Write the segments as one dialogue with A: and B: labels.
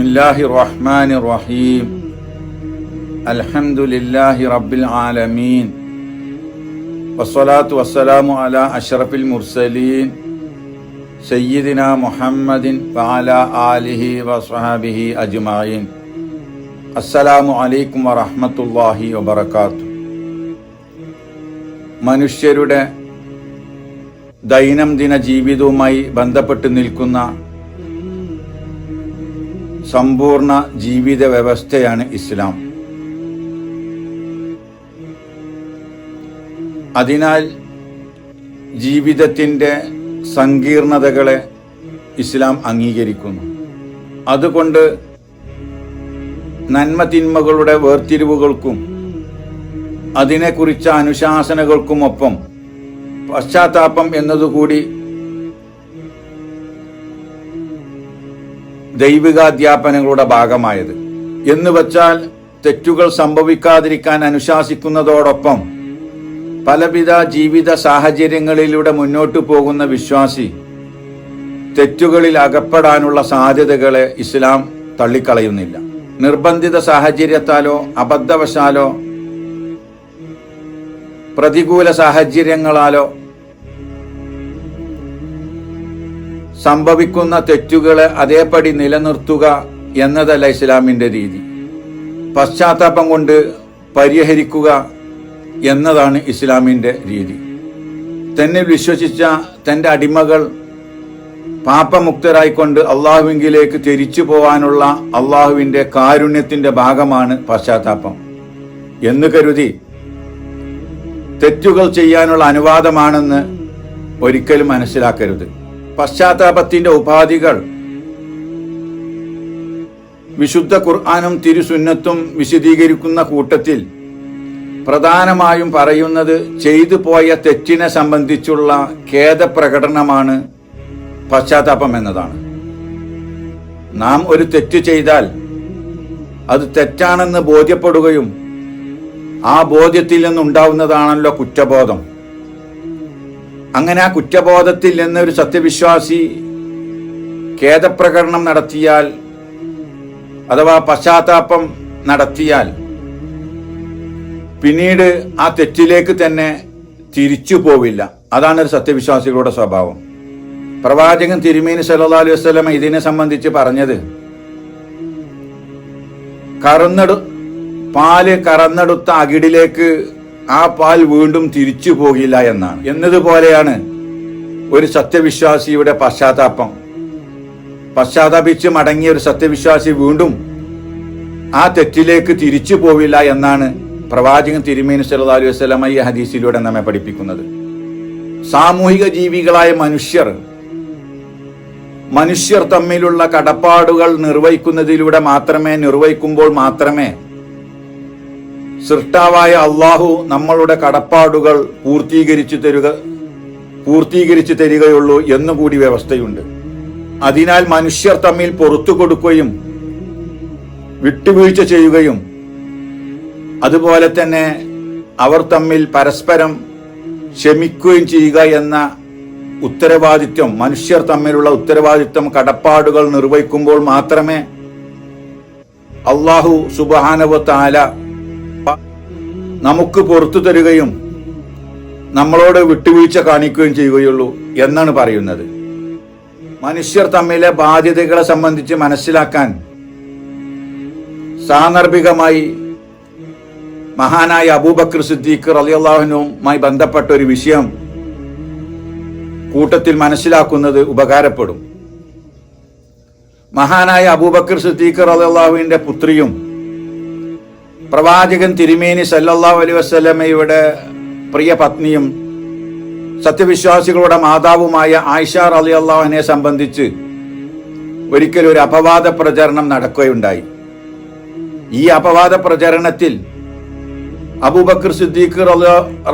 A: الله الرحمن الرحيم الحمد لله رب العالمين والصلاة والسلام على أشرف المرسلين سيدنا محمد وعلى آله وصحبه أجمعين السلام عليكم ورحمة الله وبركاته മനുഷ്യരുടെ ദൈനംദിന ജീവിതവുമായി ബന്ധപ്പെട്ട് നിൽക്കുന്ന സമ്പൂർണ ജീവിത വ്യവസ്ഥയാണ് ഇസ്ലാം. അതിനാൽ ജീവിതത്തിന്റെ സങ്കീർണതകളെ ഇസ്ലാം അംഗീകരിക്കുന്നു. അതുകൊണ്ട് നന്മ തിന്മകളുടെ വേർതിരിവുകൾക്കും അതിനെക്കുറിച്ച അനുശാസനകൾക്കുമൊപ്പം പശ്ചാത്താപം എന്നതുകൂടി ദൈവികാധ്യാപനങ്ങളുടെ ഭാഗമായത്. എന്ന് വച്ചാൽ തെറ്റുകൾ സംഭവിക്കാതിരിക്കാൻ അനുശാസിക്കുന്നതോടൊപ്പം പലവിധ ജീവിത സാഹചര്യങ്ങളിലൂടെ മുന്നോട്ടു പോകുന്ന വിശ്വാസി തെറ്റുകളിൽ അകപ്പെടാനുള്ള സാധ്യതകളെ ഇസ്ലാം തള്ളിക്കളയുന്നില്ല. നിർബന്ധിത സാഹചര്യത്താലോ അബദ്ധവശാലോ പ്രതികൂല സാഹചര്യങ്ങളാലോ സംഭവിക്കുന്ന തെറ്റുകളെ അതേപടി നിലനിർത്തുക എന്നതല്ല ഇസ്ലാമിന്റെ രീതി. പശ്ചാത്താപം കൊണ്ട് പരിഹരിക്കുക എന്നതാണ് ഇസ്ലാമിന്റെ രീതി. തന്നിൽ വിശ്വസിച്ച തന്റെ അടിമകൾ പാപമുക്തരായിക്കൊണ്ട് അള്ളാഹുവിങ്കിലേക്ക് തിരിച്ചു പോവാനുള്ള അള്ളാഹുവിന്റെ കാരുണ്യത്തിന്റെ ഭാഗമാണ് പശ്ചാത്താപം. എന്ന് കരുതി തെറ്റുകൾ ചെയ്യാനുള്ള അനുവാദമാണെന്ന് ഒരിക്കലും മനസ്സിലാക്കരുത്. പശ്ചാത്താപത്തിന്റെ ഉപാധികൾ. വിശുദ്ധ ഖുർആാനും തിരുസുന്നത്തും വിശദീകരിക്കുന്ന കൂട്ടത്തിൽ പ്രധാനമായും പറയുന്നത് ചെയ്തു പോയ തെറ്റിനെ സംബന്ധിച്ചുള്ള ഖേദപ്രകടനമാണ് പശ്ചാത്താപം എന്നതാണ്. നാം ഒരു തെറ്റ് ചെയ്താൽ അത് തെറ്റാണെന്ന് ബോധ്യപ്പെടുകയും ആ ബോധ്യത്തിൽ നിന്നുണ്ടാവുന്നതാണല്ലോ കുറ്റബോധം. അങ്ങനെ ആ കുറ്റബോധത്തിൽ നിന്ന് ഒരു സത്യവിശ്വാസി ഖേദപ്രകടനം നടത്തിയാൽ അഥവാ പശ്ചാത്താപം നടത്തിയാൽ പിന്നീട് ആ തെറ്റിലേക്ക് തന്നെ തിരിച്ചു പോവില്ല. അതാണ് ഒരു സത്യവിശ്വാസികളുടെ സ്വഭാവം. പ്രവാചകൻ തിരുമേനി സല്ലാ അലൈഹി വസ്ലമ ഇതിനെ സംബന്ധിച്ച് പറഞ്ഞത് കറന്നെടു പാൽ കറന്നെടുത്ത അകിടിലേക്ക് ആ പാൽ വീണ്ടും തിരിച്ചു പോകില്ല എന്നാണ്. എന്നതുപോലെയാണ് ഒരു സത്യവിശ്വാസിയുടെ പശ്ചാത്താപം. പശ്ചാത്താപിച്ച് മടങ്ങിയ ഒരു സത്യവിശ്വാസി വീണ്ടും ആ തെറ്റിലേക്ക് തിരിച്ചു പോവില്ല എന്നാണ് പ്രവാചകൻ തിരുമേനി സല്ലാ അലൈഹി വസ്ലമ ഈ ഹദീസിലൂടെ നമ്മെ പഠിപ്പിക്കുന്നത്. സാമൂഹിക ജീവികളായ മനുഷ്യർ മനുഷ്യർ തമ്മിലുള്ള കടപ്പാടുകൾ നിർവഹിക്കുന്നതിലൂടെ മാത്രമേ നിർവഹിക്കുമ്പോൾ മാത്രമേ സൃഷ്ടാവായ അള്ളാഹു നമ്മളുടെ കടപ്പാടുകൾ പൂർത്തീകരിച്ചു തരുക പൂർത്തീകരിച്ചു തരികയുള്ളൂ എന്നുകൂടി വ്യവസ്ഥയുണ്ട്. അതിനാൽ മനുഷ്യർ തമ്മിൽ പുറത്തു കൊടുക്കുകയും വിട്ടുവീഴ്ച ചെയ്യുകയും അതുപോലെ തന്നെ അവർ തമ്മിൽ പരസ്പരം ക്ഷമിക്കുകയും ചെയ്യുക എന്ന ഉത്തരവാദിത്വം മനുഷ്യർ തമ്മിലുള്ള ഉത്തരവാദിത്വം കടപ്പാടുകൾ നിർവഹിക്കുമ്പോൾ മാത്രമേ അള്ളാഹു സുബാനവ താല നമുക്ക് പുറത്തു തരികയും നമ്മളോട് വിട്ടുവീഴ്ച കാണിക്കുകയും ചെയ്യുകയുള്ളൂ എന്നാണ് പറയുന്നത്. മനുഷ്യർ തമ്മിലെ ബാധ്യതകളെ സംബന്ധിച്ച് മനസ്സിലാക്കാൻ സാന്ദർഭികമായി മഹാനായ അബൂബക്കർ സിദ്ദീഖ് റലിയല്ലാഹുനുമായി ബന്ധപ്പെട്ട ഒരു വിഷയം കൂട്ടത്തിൽ മനസ്സിലാക്കുന്നത് ഉപകാരപ്പെടും. മഹാനായ അബൂബക്കർ സിദ്ദീഖ് റലിയല്ലാഹുവിന്റെ പുത്രിയും പ്രവാചകൻ തിരുമേനി സല്ലല്ലാഹു അലൈഹി വസ്ലമയുടെ പ്രിയ പത്നിയും സത്യവിശ്വാസികളുടെ മാതാവുമായ ആയിഷ അലി അള്ളാഹുവിനെ സംബന്ധിച്ച് ഒരിക്കൽ ഒരു അപവാദ പ്രചരണം നടക്കുകയുണ്ടായി. ഈ അപവാദ പ്രചരണത്തിൽ അബൂബക്കർ സിദ്ദീഖ്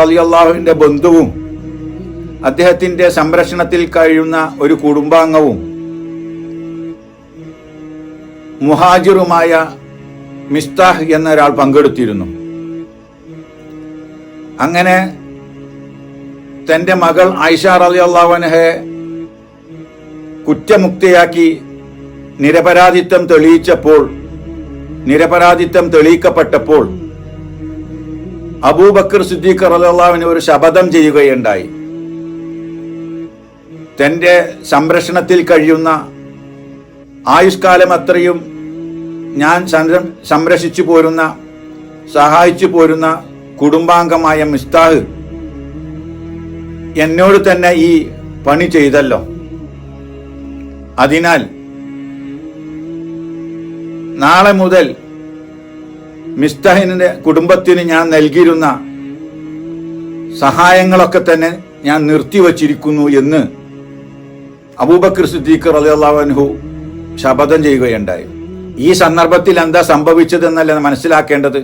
A: റലി അള്ളാഹുവിന്റെ ബന്ധുവും അദ്ദേഹത്തിന്റെ സംരക്ഷണത്തിൽ കഴിയുന്ന ഒരു കുടുംബാംഗവും മുഹാജിറുമായ മിസ്താഹ് എന്ന ഒരാൾ പങ്കെടുത്തിരുന്നു. അങ്ങനെ തന്റെ മകൾ ഐഷ റലി അള്ളാഹനഹെ കുറ്റമുക്തിയാക്കി നിരപരാധിത്വം തെളിയിച്ചപ്പോൾ നിരപരാധിത്വം തെളിയിക്കപ്പെട്ടപ്പോൾ അബൂബക്കർ സിദ്ദീഖ് റലാവിന് ഒരു ശപഥം ചെയ്യുകയുണ്ടായി. തന്റെ സംരക്ഷണത്തിൽ കഴിയുന്ന ആയുഷ്കാലം അത്രയും ഞാൻ സംര- സംരക്ഷിച്ചു പോരുന്ന സഹായിച്ചു പോരുന്ന കുടുംബാംഗമായ മിസ്താഹ് എന്നോട് തന്നെ ഈ പണി ചെയ്തല്ലോ. അതിനാൽ നാളെ മുതൽ മിസ്താഹിന്റെ കുടുംബത്തിന് ഞാൻ നൽകിയിരുന്ന സഹായങ്ങളൊക്കെ തന്നെ ഞാൻ നിർത്തിവച്ചിരിക്കുന്നു എന്ന് അബൂബക്കർ സിദ്ദീഖ് റളിയല്ലാഹു ശപഥം ചെയ്യുകയുണ്ടായി. ഈ സന്ദർഭത്തിൽ എന്താ സംഭവിച്ചതെന്നല്ല മനസ്സിലാക്കേണ്ടത്?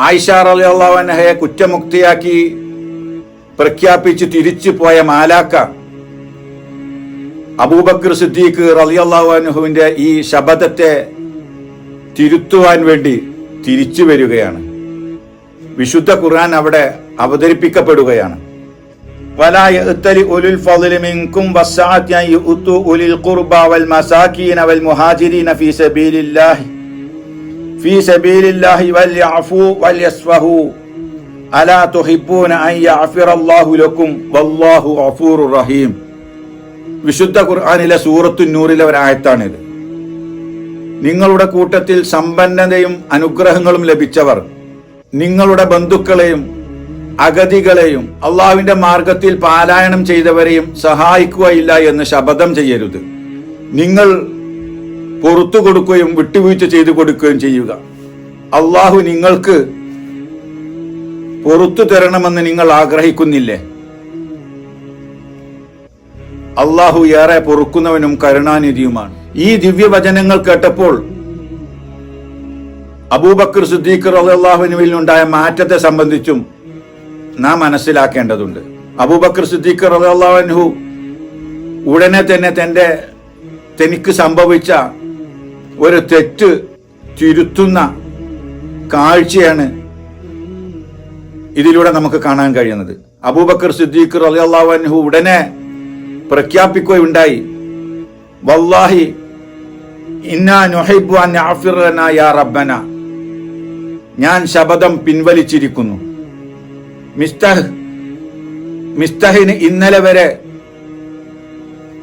A: ആയിഷ റലിയുള്ളവനഹയെ കുറ്റമുക്തിയാക്കി പ്രഖ്യാപിച്ച് തിരിച്ചു പോയ മാലാക്ക അബൂബക്കർ സിദ്ദീഖ് അൻഹുവിന്റെ ഈ ശബദത്തെ തിരുത്തുവാൻ വേണ്ടി തിരിച്ചു വരികയാണ്. വിശുദ്ധ ഖുർആൻ അവിടെ അവതരിപ്പിക്കപ്പെടുകയാണ്. ولا يأتل أولي الفضل منكم والسعة أن يؤتوا أولي القربى والمساكين والمهاجرين في سبيل الله في سبيل الله وليعفوا وليصفحوا ألا تحبون أن يغفر الله لكم والله غفور رحيم വിശുദ്ധ ഖുർആനിലെ സൂറത്തു നൂറിലെ ഒരായത്താണിത് നിങ്ങളുടെ കൂട്ടത്തിൽ സമ്പന്നതയും അനുഗ്രഹങ്ങളും ലഭിച്ചവർ നിങ്ങളുടെ ബന്ധുക്കളെയും അഗതികളെയും അള്ളാഹുവിന്റെ മാർഗത്തിൽ പാലായനം ചെയ്തവരെയും സഹായിക്കുകയില്ല എന്ന് ശപഥം ചെയ്യരുത്. നിങ്ങൾ പുറത്തു കൊടുക്കുകയും വിട്ടുവീഴ്ച ചെയ്തു കൊടുക്കുകയും ചെയ്യുക. അള്ളാഹു നിങ്ങൾക്ക് പുറത്തു തരണമെന്ന് നിങ്ങൾ ആഗ്രഹിക്കുന്നില്ലേ? അള്ളാഹു ഏറെ പൊറുക്കുന്നവനും കരുണാനിധിയുമാണ്. ഈ ദിവ്യവചനങ്ങൾ കേട്ടപ്പോൾ അബൂബക്കർ സുദ്ദീഖ് ഉണ്ടായ മാറ്റത്തെ സംബന്ധിച്ചും നാം മനസ്സിലാക്കേണ്ടതുണ്ട്. അബൂബക്കർ സിദ്ദീഖ് റഹു ഉടനെ തന്നെ തന്റെ തനിക്ക് സംഭവിച്ച ഒരു തെറ്റ് തിരുത്തുന്ന കാഴ്ചയാണ് ഇതിലൂടെ നമുക്ക് കാണാൻ കഴിയുന്നത്. അബൂബക്കർ സിദ്ദീഖ് റളിയല്ലാഹു ഉടനെ പ്രഖ്യാപിക്കുകയുണ്ടായി. വല്ലാഹി ഇന്നാ ഞാൻ ശപഥം പിൻവലിച്ചിരിക്കുന്നു. മിസ്തഹ് മിസ്തഹിന് ഇന്നലെ വരെ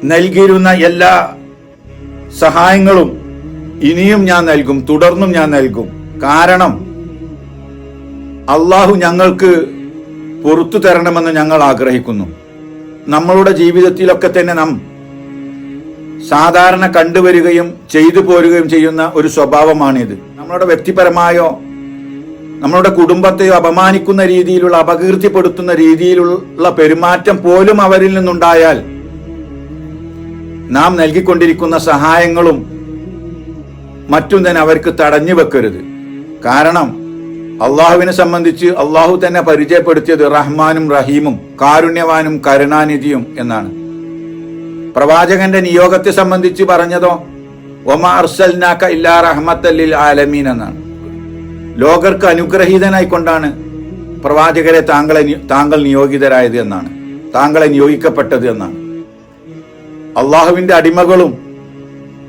A: നൽകിയിരുന്ന എല്ലാ സഹായങ്ങളും ഇനിയും ഞാൻ നൽകും തുടർന്നും ഞാൻ നൽകും. കാരണം അള്ളാഹു ഞങ്ങൾക്ക് പുറത്തു തരണമെന്ന് ഞങ്ങൾ ആഗ്രഹിക്കുന്നു. നമ്മളുടെ ജീവിതത്തിലൊക്കെ തന്നെ നാം സാധാരണ കണ്ടുവരികയും ചെയ്തു പോരുകയും ചെയ്യുന്ന ഒരു സ്വഭാവമാണിത്. നമ്മളുടെ വ്യക്തിപരമായോ നമ്മളുടെ കുടുംബത്തെ അപമാനിക്കുന്ന രീതിയിലുള്ള അപകീർത്തിപ്പെടുത്തുന്ന രീതിയിലുള്ള പെരുമാറ്റം പോലും അവരിൽ നിന്നുണ്ടായാൽ നാം നൽകിക്കൊണ്ടിരിക്കുന്ന സഹായങ്ങളും മറ്റും തന്നെ അവർക്ക് തടഞ്ഞു വെക്കരുത്. കാരണം അള്ളാഹുവിനെ സംബന്ധിച്ച് അള്ളാഹു തന്നെ പരിചയപ്പെടുത്തിയത് റഹ്മാനും റഹീമും കാരുണ്യവാനും കരുണാനിധിയും എന്നാണ്. പ്രവാചകന്റെ നിയോഗത്തെ സംബന്ധിച്ച് പറഞ്ഞതോ ഒമ അർസൽനാക്ക ഇല്ലാ റഹ്മത്തല്ലിൽ ആലമീൻ എന്നാണ്. ലോകർക്ക് അനുഗ്രഹീതനായിക്കൊണ്ടാണ് പ്രവാചകരെ താങ്കളെ താങ്കൾ നിയോഗിതരായത് എന്നാണ്. താങ്കളെ നിയോഗിക്കപ്പെട്ടത് എന്നാണ്. അള്ളാഹുവിന്റെ അടിമകളും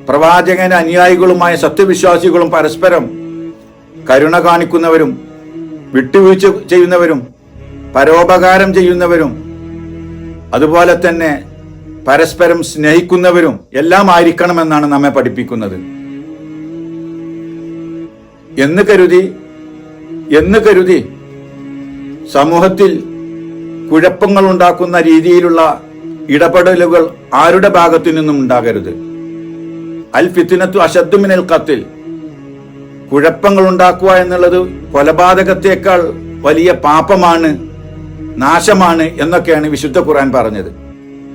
A: പ്രവാചകന്റെ അനുയായികളുമായ സത്യവിശ്വാസികളും പരസ്പരം കരുണ കാണിക്കുന്നവരും വിട്ടുവീഴ്ച ചെയ്യുന്നവരും പരോപകാരം ചെയ്യുന്നവരും അതുപോലെ തന്നെ പരസ്പരം സ്നേഹിക്കുന്നവരും എല്ലാം ആയിരിക്കണമെന്നാണ് നമ്മെ പഠിപ്പിക്കുന്നത്. എന്ന് കരുതി എന്ന് കരുതി സമൂഹത്തിൽ കുഴപ്പങ്ങൾ ഉണ്ടാക്കുന്ന രീതിയിലുള്ള ഇടപെടലുകൾ ആരുടെ ഭാഗത്തു നിന്നും ഉണ്ടാകരുത്? അൽ ഫിത്തിനത്തു അശദ്മിനൽ കത്തിൽ കുഴപ്പങ്ങൾ ഉണ്ടാക്കുക എന്നുള്ളത് കൊലപാതകത്തേക്കാൾ വലിയ പാപമാണ് നാശമാണ് എന്നൊക്കെയാണ് വിശുദ്ധ ഖുർആൻ പറഞ്ഞത്.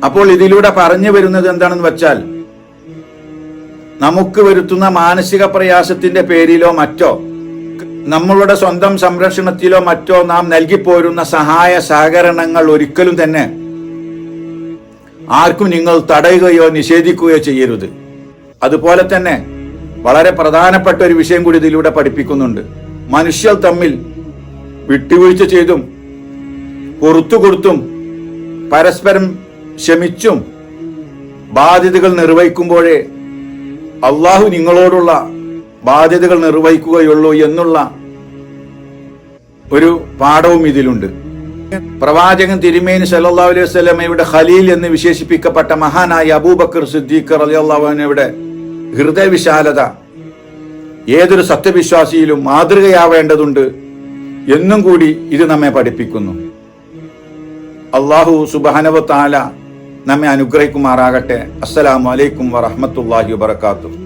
A: അപ്പോൾ ഇതിലൂടെ പറഞ്ഞു വരുന്നത് എന്താണെന്ന് വെച്ചാൽ നമുക്ക് വരുത്തുന്ന മാനസിക പ്രയാസത്തിന്റെ പേരിലോ മറ്റോ നമ്മളുടെ സ്വന്തം സംരക്ഷണത്തിലോ മറ്റോ നാം നൽകിപ്പോരുന്ന സഹായ സഹകരണങ്ങൾ ഒരിക്കലും തന്നെ ആർക്കും നിങ്ങൾ തടയുകയോ നിഷേധിക്കുകയോ ചെയ്യരുത്. അതുപോലെ തന്നെ വളരെ പ്രധാനപ്പെട്ട ഒരു വിഷയം കൂടി ഇതിലൂടെ പഠിപ്പിക്കുന്നുണ്ട്. മനുഷ്യർ തമ്മിൽ വിട്ടുവീഴ്ച ചെയ്തും പുറത്തു കൊടുത്തും പരസ്പരം ക്ഷമിച്ചും ബാധ്യതകൾ നിർവഹിക്കുമ്പോഴേ അള്ളാഹു നിങ്ങളോടുള്ള ബാധ്യതകൾ നിർവഹിക്കുകയുള്ളൂ എന്നുള്ള ഒരു പാഠവും ഇതിലുണ്ട്. പ്രവാചകൻ തിരുമേനി സല്ലാ അലൈഹി വസല്ലമയുടെ ഖലീൽ എന്ന് വിശേഷിപ്പിക്കപ്പെട്ട മഹാനായ അബൂബക്കർ സിദ്ദീഖ് റളിയല്ലാഹു അൻഹുയുടെ ഹൃദയവിശാലത ഏതൊരു സത്യവിശ്വാസിയിലും മാതൃകയാവേണ്ടതുണ്ട് എന്നും കൂടി ഇത് നമ്മെ പഠിപ്പിക്കുന്നു. അള്ളാഹു സുബാനവ താല നമ്മെ അനുഗ്രഹിക്കുമാറാകട്ടെ. അസ്സലാമലൈക്കും വറഹമത്തല്ലാഹി വബറകാതുഹു.